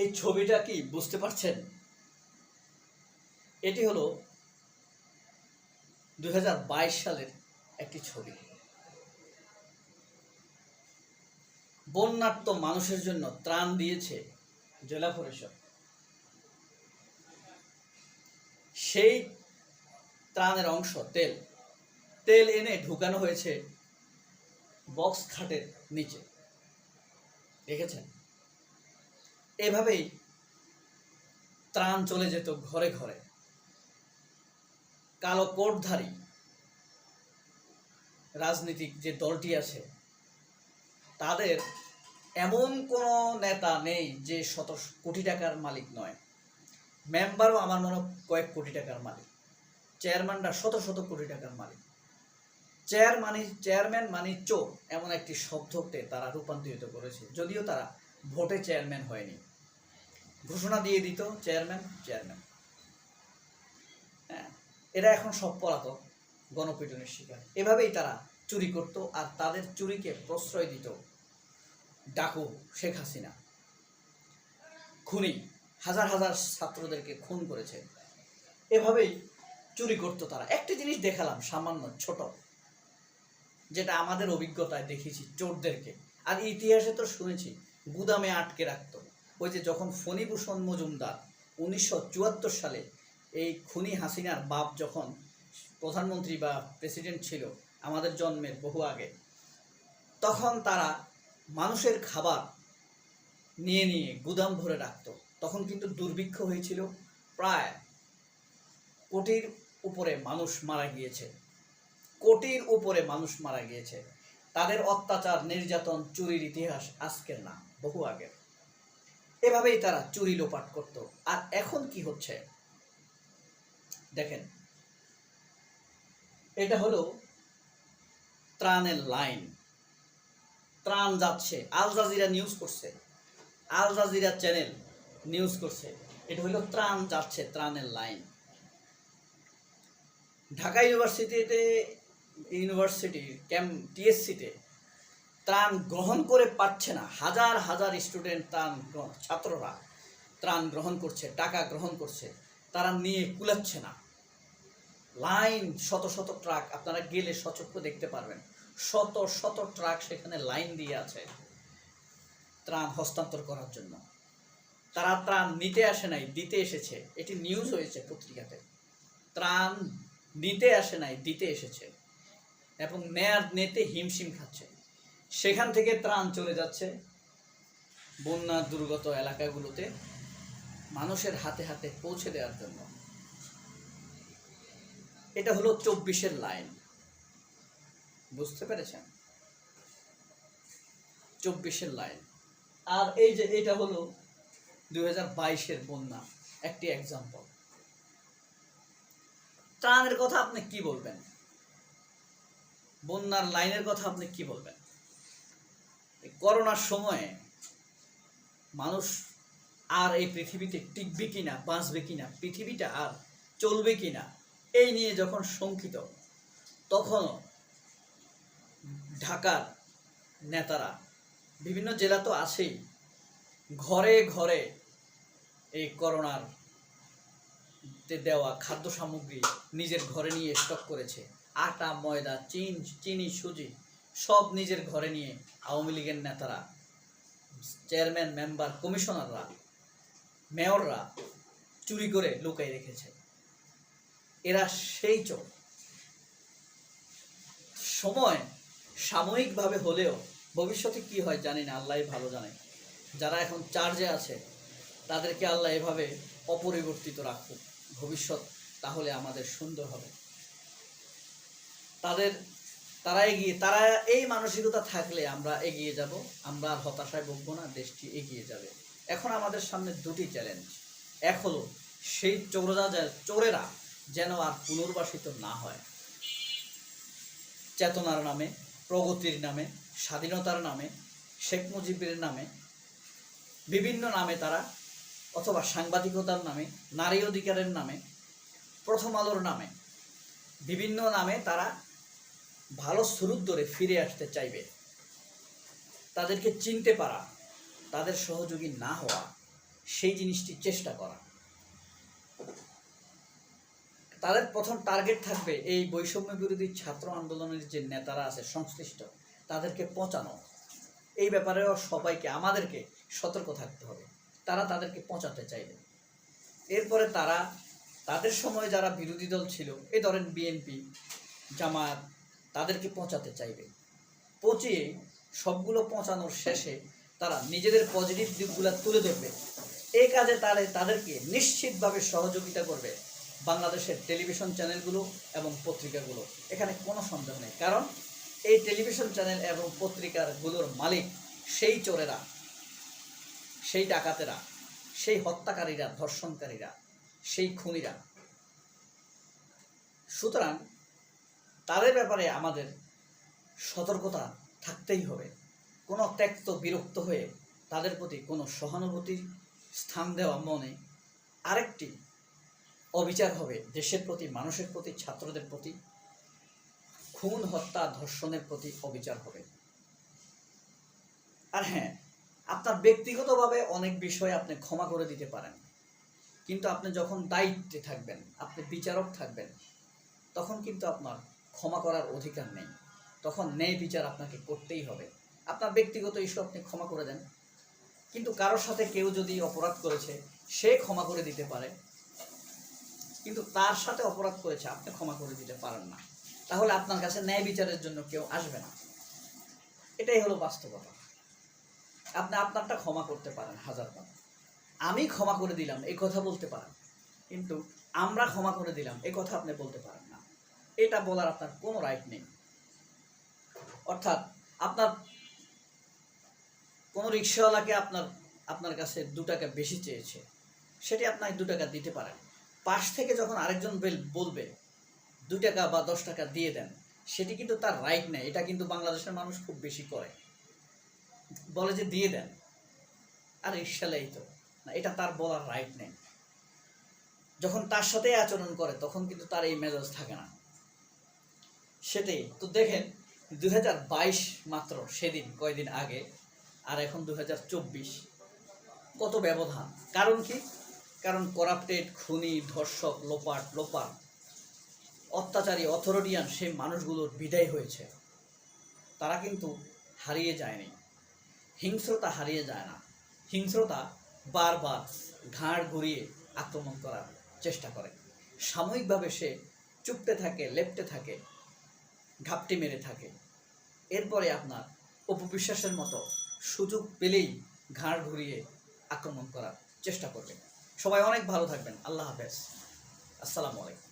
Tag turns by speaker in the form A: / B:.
A: এই ছবিটা কি বুঝতে পারছেন? এটি হলো দু হাজার বাইশ সালের একটি ছবি। বন্যার্ত মানুষের জন্য ত্রাণ দিয়েছে জেলা পরিষদ। সেই ত্রাণের অংশ তেল। তেল এনে ঢুকানো হয়েছে বক্স খাটের নিচে। দেখেছেন? এভাবেই ত্রাণ চলে যেত ঘরে ঘরে। কালো কোটধারী রাজনীতিক যে দলটি আছে, তাদের এমন কোনো নেতা নেই যে শত কোটি টাকার মালিক নয়। মেম্বারও আমার মনে কয়েক কোটি টাকার মালিক। চেয়ারম্যানরা শত শত কোটি টাকার মালিক। চেয়ার মানি চেয়ারম্যান মানি চোর এমন একটি শব্দকে তারা রূপান্তরিত করেছে। যদিও তারা ভোটে চেয়ারম্যান হয়নি। ঘোষণা দিয়ে দিত, চেয়ারম্যান চেয়ারম্যান। হ্যাঁ এরা এখন সব পলাতক, গণপিটনের শিকার। এভাবেই তারা চুরি করত আর তাদের চুরিকে প্রশ্রয় দিত ডাকু শেখ হাসিনা। খুনি, হাজার হাজার ছাত্রদেরকে খুন করেছে। এভাবেই চুরি করতো তারা। একটা জিনিস দেখালাম, সামান্য, ছোট, যেটা আমাদের অভিজ্ঞতায় দেখেছি চোরদেরকে। আর ইতিহাসে তো শুনেছি গুদামে আটকে রাখত। ওই যে যখন ফণিভূষণ মজুমদার উনিশশো চুয়াত্তর সালে এই খুনি হাসিনার বাপ যখন প্রধানমন্ত্রী বা প্রেসিডেন্ট ছিল আমাদের জন্মের বহু আগে, তখন তারা মানুষের খাবার নিয়ে নিয়ে গুদাম ভরে রাখতো। তখন কিন্তু দুর্ভিক্ষ হয়েছিল। প্রায় কোটির উপরে মানুষ মারা গিয়েছে। কোটির উপরে মানুষ মারা গিয়েছে। তাদের অত্যাচার, নির্যাতন, চুরির ইতিহাস আজকের না। বহু আগে। এভাবেই তারা চুরি লোপাট করত। আর এখন কি হচ্ছে? দেখেন, এটা হলো ত্রাণের লাইন। ত্রাণ যাচ্ছে। আল জাজিরা নিউজ করছে। আল জাজিরা চ্যানেল নিউজ করছে। এটা হলো ত্রাণ যাচ্ছে, ত্রাণের লাইন। ঢাকা ইউনিভার্সিটিতে ইউনিভার্সিটি ক্যাম্প টিএসসিতে ত্রাণ গ্রহণ করে পাচ্ছে না। হাজার হাজার স্টুডেন্ট ত্রাণ ছাত্ররা ত্রাণ গ্রহণ করছে, টাকা গ্রহণ করছে। তারা নিয়ে কুলাচ্ছে না। লাইন শত শত ট্রাক, আপনারা গেলে সচক্ষ দেখতে পারবেন। শত শত ট্রাক সেখানে লাইন দিয়ে আছে ত্রাণ হস্তান্তর করার জন্য। তারা ত্রাণ নিতে আসে নাই, দিতে এসেছে। এটি নিউজ হয়েছে পত্রিকাতে। ত্রাণ নিতে আসে নাই, দিতে এসেছে। এবং নেয়ার নেতে হিমশিম খাচ্ছে। সেখান থেকে ত্রাণ চলে যাচ্ছে বন্যা দুর্গত এলাকাগুলোতে মানুষের হাতে হাতে পৌঁছে দেওয়ার জন্য। এটা হলো চব্বিশের লাইন। বুঝতে পেরেছেন? চব্বিশের লাইন। আর এই যে এটা হলো দুই হাজার বাইশের বন্যা, একটি এক্সাম্পল ত্রাণের কথা আপনি কি বলবেন? বন্যার লাইনের কথা আপনি কি বলবেন? করোনার সময়ে মানুষ আর এই পৃথিবীতে টিকবে কিনা, বাঁচবে কিনা, পৃথিবীটা আর চলবে কিনা, এই নিয়ে যখন শঙ্কিত তখন ঢাকার নেতারা, বিভিন্ন জেলা তো আছেই, ঘরে ঘরে এই করোনার দেওয়া খাদ্য সামগ্রী নিজের ঘরে নিয়ে স্টক করেছে। আটা, ময়দা, চিন, চিনি, সুজি সব নিজের ঘরে নিয়ে আওয়ামী লীগের নেতারা, চেয়ারম্যান, মেম্বার, কমিশনাররা, মেয়ররা চুরি করে লুকাই রেখেছে। এরা সেই চোর। সময় সাময়িকভাবে হলেও ভবিষ্যতে কি হয় জানি না আল্লাহ ভালো জানে। যারা এখন চার্জে আছে, তাদেরকে আল্লাহ এভাবে অপরিবর্তিত রাখুক। ভবিষ্যৎ তাহলে আমাদের সুন্দর হবে। তাদের তারা এগিয়ে, তারা এই মানসিকতা থাকলে আমরা এগিয়ে যাব, আমরা আর হতাশায় ভুগবো না, দেশটি এগিয়ে যাবে। এখন আমাদের সামনে দুটি চ্যালেঞ্জ এক হলো, সেই চোররা চোরেরা যেন আর পুনর্বাসিত না হয়। চেতনার নামে, প্রগতির নামে, স্বাধীনতার নামে, শেখ মুজিবের নামে, বিভিন্ন নামে তারা, অথবা সাংবাদিকতার নামে, নারী অধিকারের নামে, প্রথম আলোর নামে, বিভিন্ন নামে তারা ভালো স্রোত ধরে ফিরে আসতে চাইবে। তাদেরকে চিনতে পারা, তাদের সহযোগী না হওয়া, সেই জিনিসটি চেষ্টা করা। তাদের প্রথম টার্গেট থাকবে এই বৈষম্য বিরোধী ছাত্র আন্দোলনের যে নেতারা আছে, সংশ্লিষ্ট, তাদেরকে পচানো এই ব্যাপারেও সবাইকে, আমাদেরকে সতর্ক থাকতে হবে। তারা তাদেরকে পচাতে চাইবে। এরপরে তারা, তাদের সময় যারা বিরোধী দল ছিল, এই ধরেন বিএনপি জামায়াত তাদেরকে পৌঁছাতে চাইবে। পচিয়ে সবগুলো পৌঁছানোর শেষে তারা নিজেদের পজিটিভ দিকগুলো তুলে ধরবে। এই কাজে তারা, তাদেরকে নিশ্চিতভাবে সহযোগিতা করবে বাংলাদেশের টেলিভিশন চ্যানেলগুলো এবং পত্রিকাগুলো। এখানে কোনো সন্দেহ নেই। কারণ এই টেলিভিশন চ্যানেল এবং পত্রিকাগুলোর মালিক সেই চোরেরা, সেই ডাকাতেরা, সেই হত্যাকারীরা, ধর্ষণকারীরা, সেই খুনিরা। সুতরাং তাদের ব্যাপারে আমাদের সতর্কতা থাকতেই হবে। কোনো ত্যক্ত বিরক্ত হয়ে তাদের প্রতি কোনো সহানুভূতির স্থান দেওয়া মনে আরেকটি অবিচার হবে দেশের প্রতি, মানুষের প্রতি, ছাত্রদের প্রতি। খুন, হত্যা, ধর্ষণের প্রতি অবিচার হবে। আর হ্যাঁ আপনার ব্যক্তিগতভাবে অনেক বিষয় আপনি ক্ষমা করে দিতে পারেন। কিন্তু আপনি যখন দায়িত্বে থাকবেন, আপনি বিচারক থাকবেন, তখন কিন্তু আপনার ক্ষমা করার অধিকার নেই। তখন ন্যায় বিচার আপনাকে করতেই হবে। আপনার ব্যক্তিগত ইস্যু আপনি ক্ষমা করে দেন। কিন্তু কারোর সাথে কেউ যদি অপরাধ করেছে, সে ক্ষমা করে দিতে পারে। কিন্তু তার সাথে অপরাধ করেছে, আপনি ক্ষমা করে দিতে পারেন না। তাহলে আপনার কাছে ন্যায় বিচারের জন্য কেউ আসবে না। এটাই হলো বাস্তবতা। আপনি আপনারটা ক্ষমা করতে পারেন হাজার বার। আমি ক্ষমা করে দিলাম এই কথা বলতে পারেন। কিন্তু আমরা ক্ষমা করে দিলাম এই কথা আপনি বলতে পারেন না। এটা বলার আপনার কোনো রাইট নেই। অর্থাৎ আপনার কোনো রিক্সাওয়ালাকে আপনার আপনার কাছে দু টাকা বেশি চেয়েছে, সেটি আপনাকে দু টাকা দিতে পারেন। পাশ থেকে যখন আরেকজন বেল- বলবে, দু টাকা বা দশ টাকা দিয়ে দেন, সেটি কিন্তু তার রাইট নেই। এটা কিন্তু বাংলাদেশের মানুষ খুব বেশি করে। বলে যে দিয়ে দেন, আর রিক্সালাই তো। না, এটা তার বলার রাইট নেই। যখন তার সাথে আচরণ করে, তখন কিন্তু তার এই মেজাজ থাকে না। সেটাই। তো দেখেন দু হাজার বাইশ মাত্র সেদিন, কয়দিন আগে, আর এখন দু হাজার চব্বিশ। কত ব্যবধান। কারণ কি? কারণ করাপ্টেড খুনি, ধর্ষক, লোপাট লোপাট, অত্যাচারী, অথরিটিয়ান সেই মানুষগুলোর বিদায় হয়েছে। তারা কিন্তু হারিয়ে যায়নি। হিংস্রতা হারিয়ে যায় না। হিংস্রতা বারবার ঘাড় ঘুরিয়ে আক্রমণ করার চেষ্টা করে। সাময়িকভাবে সে চুপতে থাকে, লেপটে থাকে ঘাপটি মেরে থাকে। এরপরে আপনার অপবিশ্বাসের মতো সুযোগ পেলেই ঘাড় ঘুরিয়ে আক্রমণ করার চেষ্টা করবেন। সবাই অনেক ভালো থাকবেন। আল্লাহ হাফেজ। আসসালামু আলাইকুম।